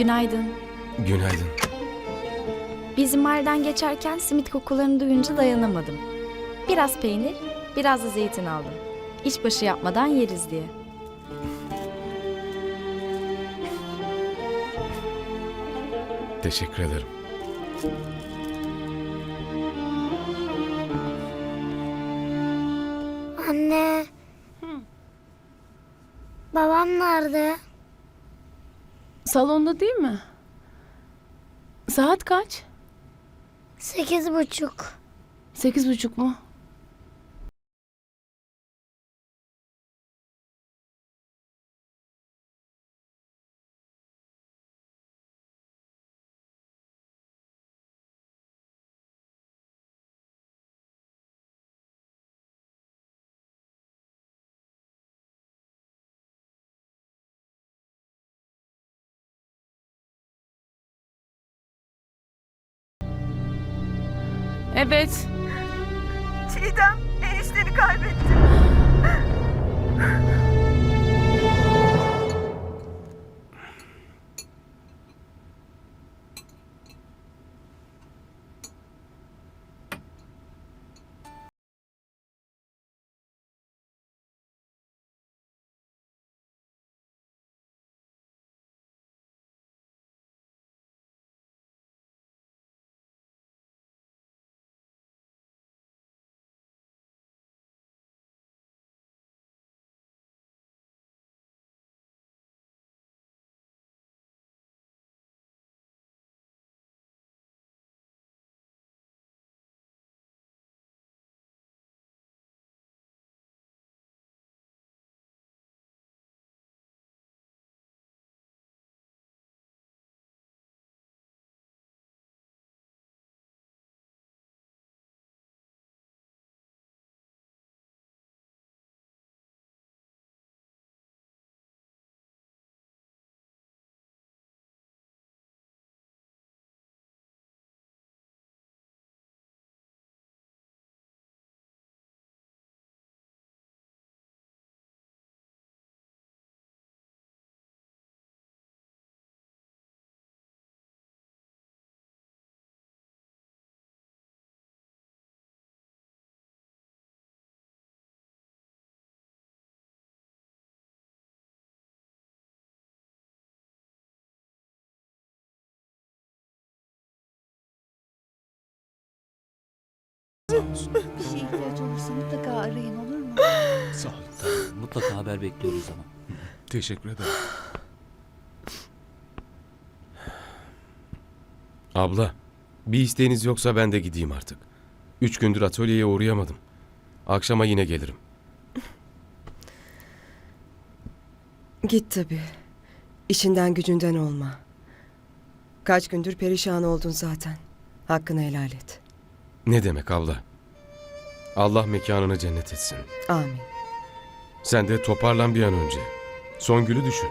Günaydın. Günaydın. Bizim mahalleden geçerken simit kokularını duyunca dayanamadım. Biraz peynir, biraz da zeytin aldım. İşbaşı yapmadan yeriz diye. Teşekkür ederim. Anne. Babam nerede? Salonda değil mi? Saat kaç? Sekiz buçuk. Sekiz buçuk mu? Evet. Çiğdem enişteni kaybetti. Bir şeye ihtiyaç olursa mutlaka arayın olur mu? Sağ ol. Mutlaka haber bekliyoruz ama. Teşekkür ederim. Abla, bir isteğiniz yoksa ben de gideyim artık. Üç gündür atölyeye uğrayamadım. Akşama yine gelirim. Git tabii. İşinden gücünden olma. Kaç gündür perişan oldun zaten. Hakkını helal et. Ne demek abla? Allah mekanını cennet etsin. Amin. Sen de toparlan bir an önce. Songül'ü düşün.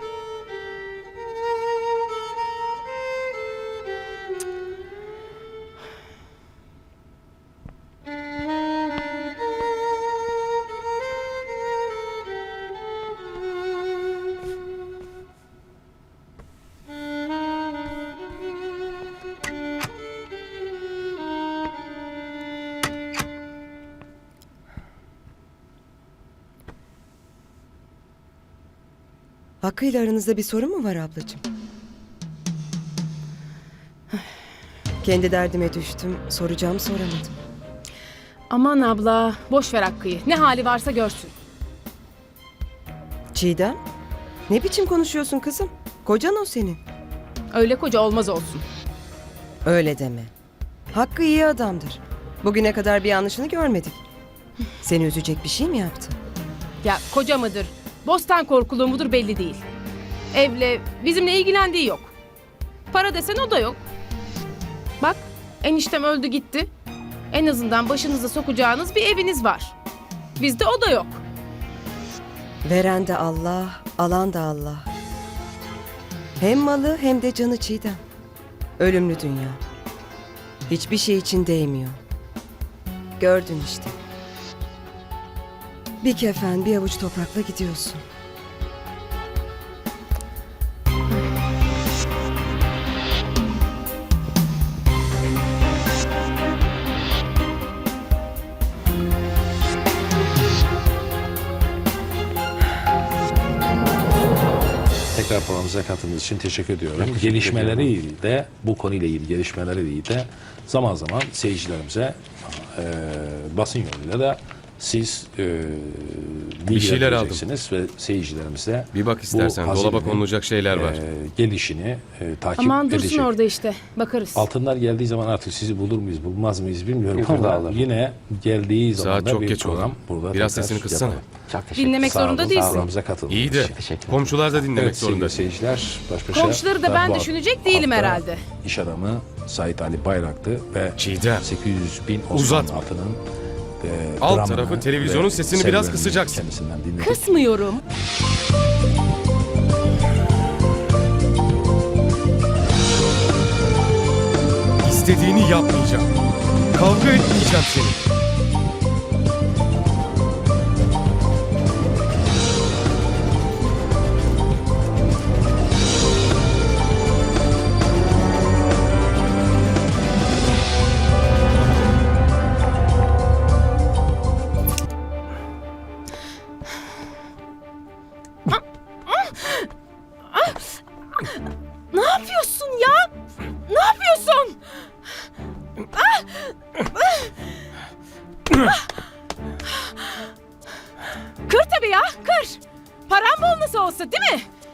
Hakkı ile aranızda bir sorun mu var ablacığım? Kendi derdime düştüm. Soracağım soramadım. Aman abla boş ver Hakkı'yı. Ne hali varsa görsün. Çiğdem? Ne biçim konuşuyorsun kızım? Kocan o senin. Öyle koca olmaz olsun. Öyle deme. Hakkı iyi adamdır. Bugüne kadar bir yanlışını görmedik. Seni üzecek bir şey mi yaptı? Ya koca mıdır? Bostan korkuluğu mudur belli değil. Evle bizimle ilgilendiği yok. Para desen o da yok. Bak eniştem öldü gitti. En azından başınıza sokacağınız bir eviniz var. Bizde o da yok. Veren de Allah, alan da Allah. Hem malı hem de canı Çiğdem. Ölümlü dünya. Hiçbir şey için değmiyor. Gördün işte. Bir kefen bir avuç toprakla gidiyorsun. Programımıza katıldığınız için teşekkür ediyorum. Gelişmeleri de bu konuyla ilgili gelişmeleri de zaman zaman seyircilerimize e, basın yoluyla da siz e, bilgi şeyler vereceksiniz ve seyircilerimiz de Bir bak bu istersen dolaba hazinenin, konulacak şeyler var. e, gelişini e, takip Aman dursun edecek. orada işte. Bakarız. Altınlar geldiği zaman artık sizi bulur muyuz, bulmaz mıyız bilmiyorum ama yine geldiği zaman Saat da çok bir geç program oldu. burada Biraz tekrar sesini kıssana. yapalım. Dinlemek Sağ olun, zorunda değilsin. Programımıza katıldığınız İyi de için. komşular da dinlemek Evet zorunda. sevgili seyirciler baş başa Komşuları da ben bu düşünecek değilim hafta herhalde. İş adamı Sait Ali Bayrak'tı ve Çiğdem. 800 bin Osman Uzatma. altının e, Alt dramını tarafı televizyonun ve sesini biraz serüvenini kısacaksın. Kendisinden dinledik. Kısmıyorum. İstediğini yapmayacağım. Kavga etmeyeceğim seni.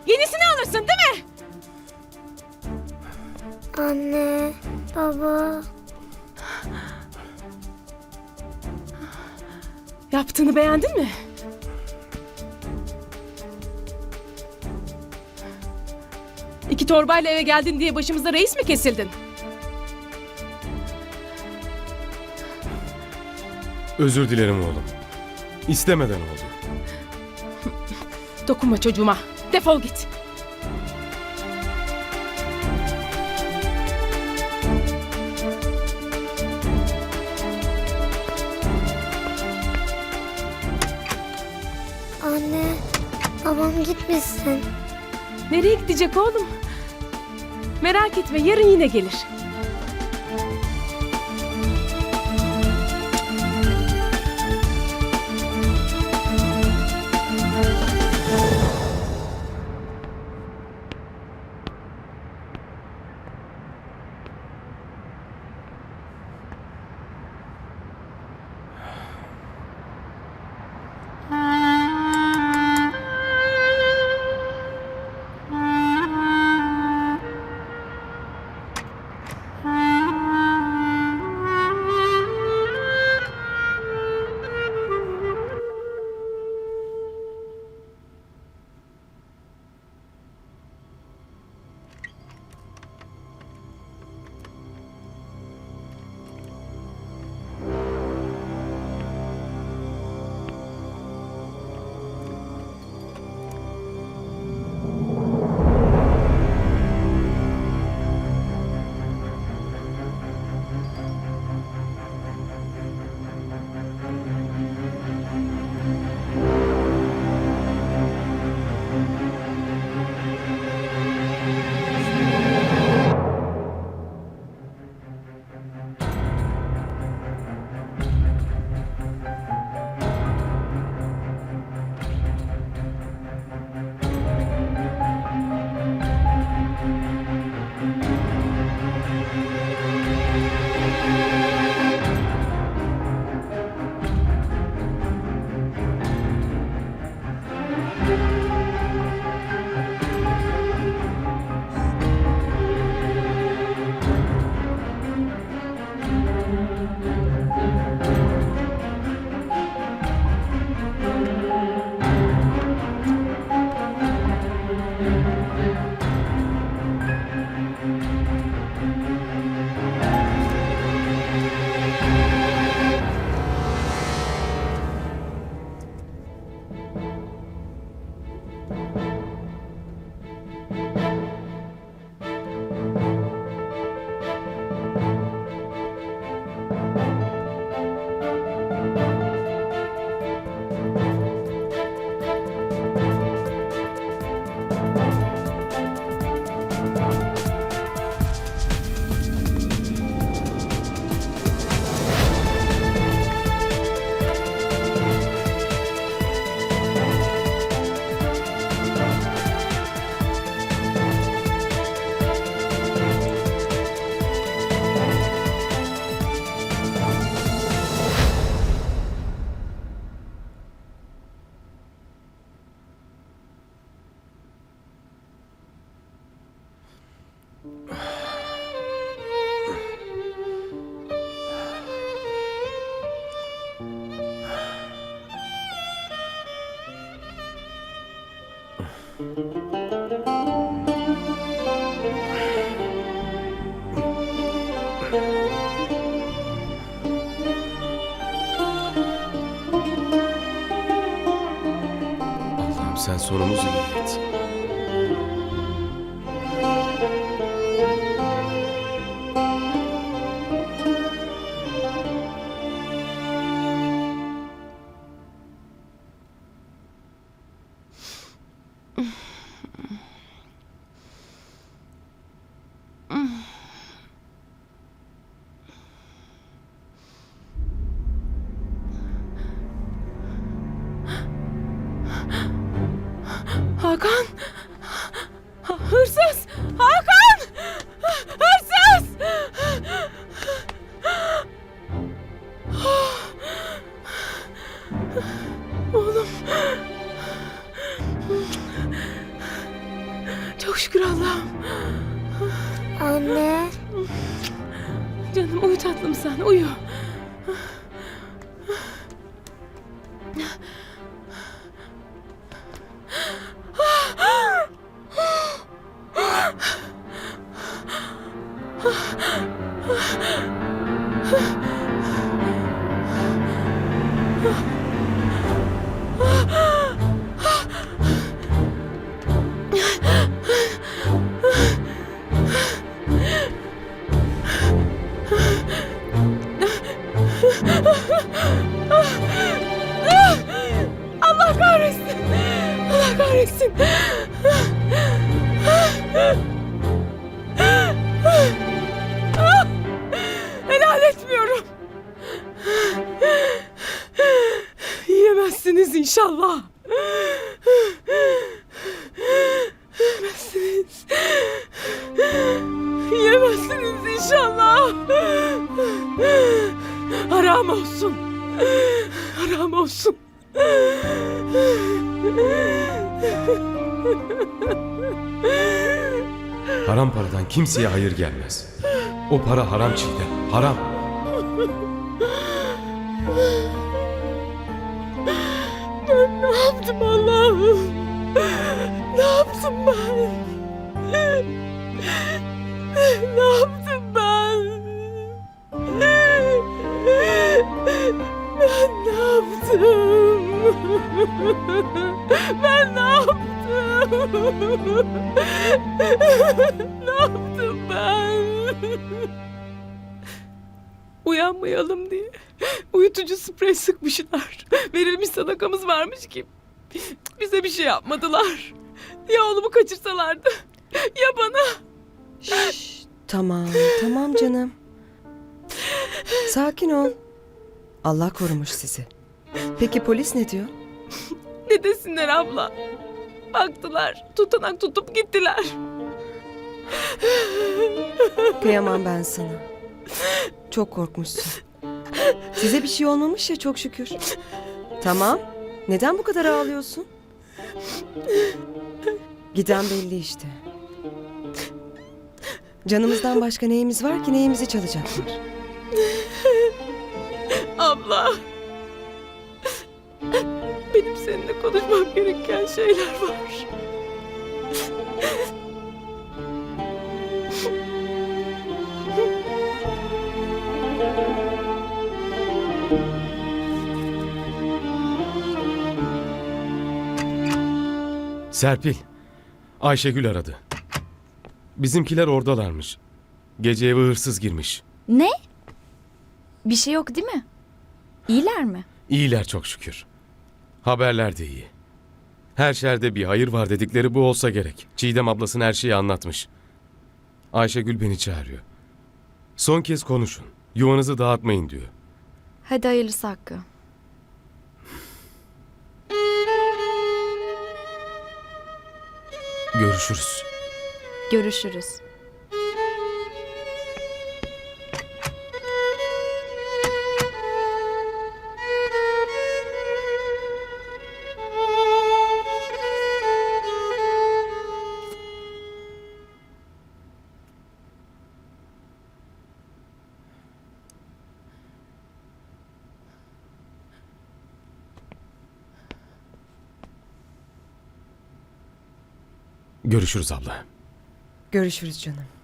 Yenisini alırsın değil mi? Anne, baba. Yaptığını beğendin mi? İki torbayla eve geldin diye başımıza reis mi kesildin? Özür dilerim oğlum. İstemeden oldu. Dokunma çocuğuma. Defol git. Anne, babam gitmesin. Nereye gidecek oğlum? Merak etme yarın yine gelir. Allah'ım sen sonumuzu iyi et. Tatlım sen Kimseye hayır gelmez. O para haram Çiğdem, haram. Uyanmayalım diye uyutucu sprey sıkmışlar. Verilmiş sadakamız varmış ki bize bir şey yapmadılar. Ya oğlumu kaçırsalardı ya bana. Şşş, tamam, tamam canım. Sakin ol. Allah korumuş sizi. Peki polis ne diyor? Ne desinler abla? Baktılar tutanak tutup gittiler. Kıyamam ben sana. Çok korkmuşsun. Size bir şey olmamış ya çok şükür. Tamam. Neden bu kadar ağlıyorsun? Giden belli işte. Canımızdan başka neyimiz var ki neyimizi çalacaklar? Abla. Benim seninle konuşmam gereken şeyler var. Serpil, Ayşegül aradı. Bizimkiler oradalarmış. Gece eve hırsız girmiş. Ne? Bir şey yok değil mi? İyiler mi? İyiler çok şükür. Haberler de iyi. Her şerde bir hayır var dedikleri bu olsa gerek. Çiğdem ablasına her şeyi anlatmış. Ayşegül beni çağırıyor. Son kez konuşun. Yuvanızı dağıtmayın diyor. Hadi hayırlısı Hakkı. Görüşürüz. Görüşürüz. Görüşürüz abla. Görüşürüz canım.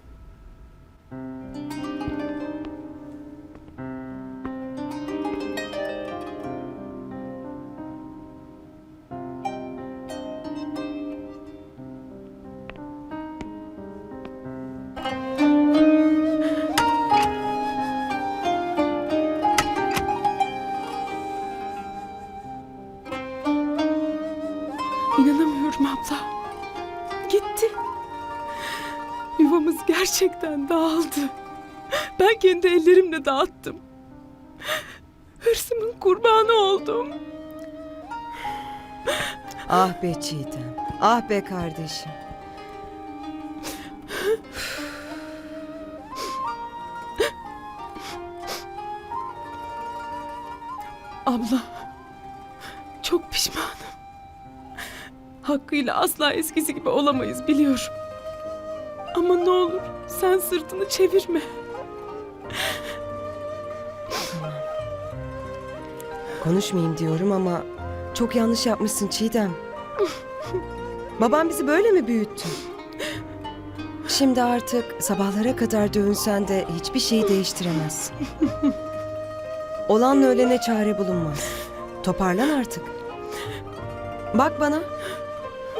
Kendi ellerimle dağıttım. Hırsımın kurbanı oldum. Ah be Çiğdem. Ah be kardeşim. Abla, çok pişmanım. Hakkıyla asla eskisi gibi olamayız biliyorum. Ama ne olur sen sırtını çevirme. Konuşmayayım diyorum ama çok yanlış yapmışsın Çiğdem. Babam bizi böyle mi büyüttü? Şimdi artık sabahlara kadar dövünsen de hiçbir şeyi değiştiremezsin. Olanla ölene çare bulunmaz. Toparlan artık. Bak bana.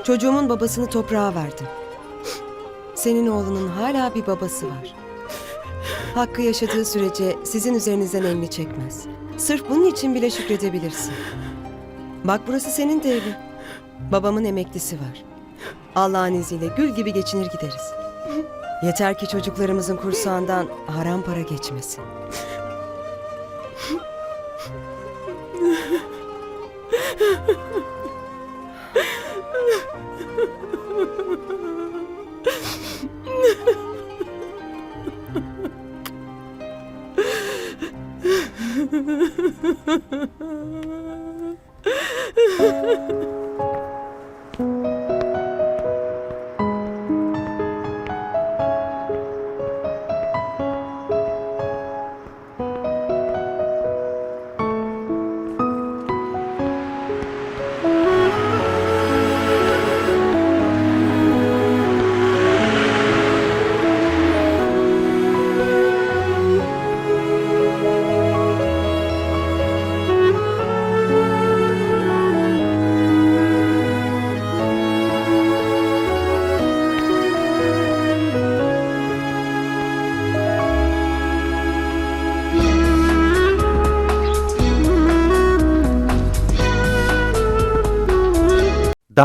Çocuğumun babasını toprağa verdim. Senin oğlunun hala bir babası var. Hakkı yaşadığı sürece sizin üzerinizden elini çekmez. Sırf bunun için bile şükredebilirsin. Bak burası senin de evin. Babamın emeklisi var. Allah'ın izniyle gül gibi geçinir gideriz. Yeter ki çocuklarımızın kursağından haram para geçmesin.